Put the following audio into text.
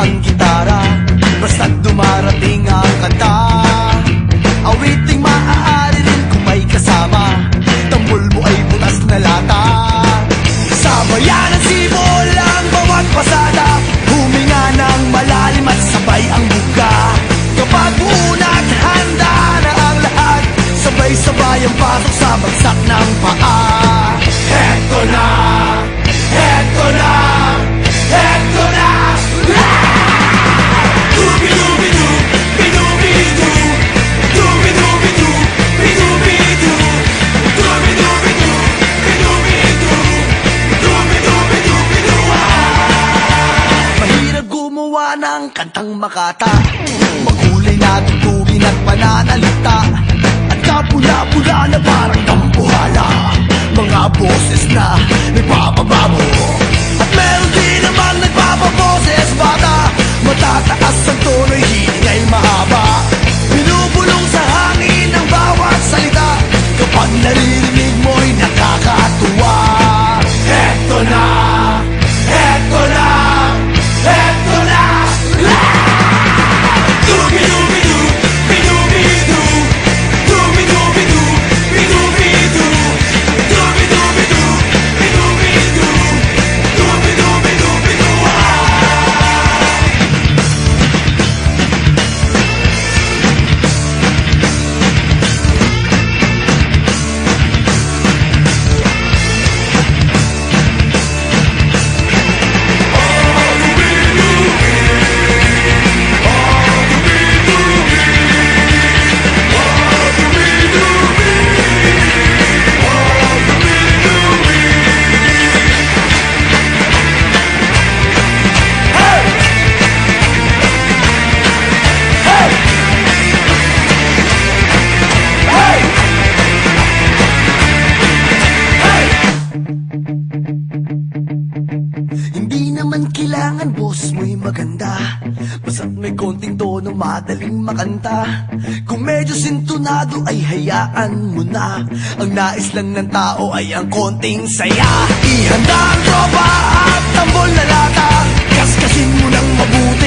ang gitara Basta't dumarating ang kanta. Awiting maaari rin kung may kasama Tambol mo ay butas na lata. Sa bayan sibol ang bawat pasada Huminga ng malalim at sabay ang buka. Kapag una handa na ang lahat Sabay-sabay ang pasok sa bagsak ng paa. Ng kantang makata. Magulay na tugtugin at pananalita At kapula-pula na parang tambuhala Mga boses na maganda Basta't may konting tono madaling makanta. Kung medyo sintonado ay hayaan mo na. Ang nais lang ng tao ay ang konting saya. Ihanda ang tropa at tambol na lata. Kaskasin mo ng mabuti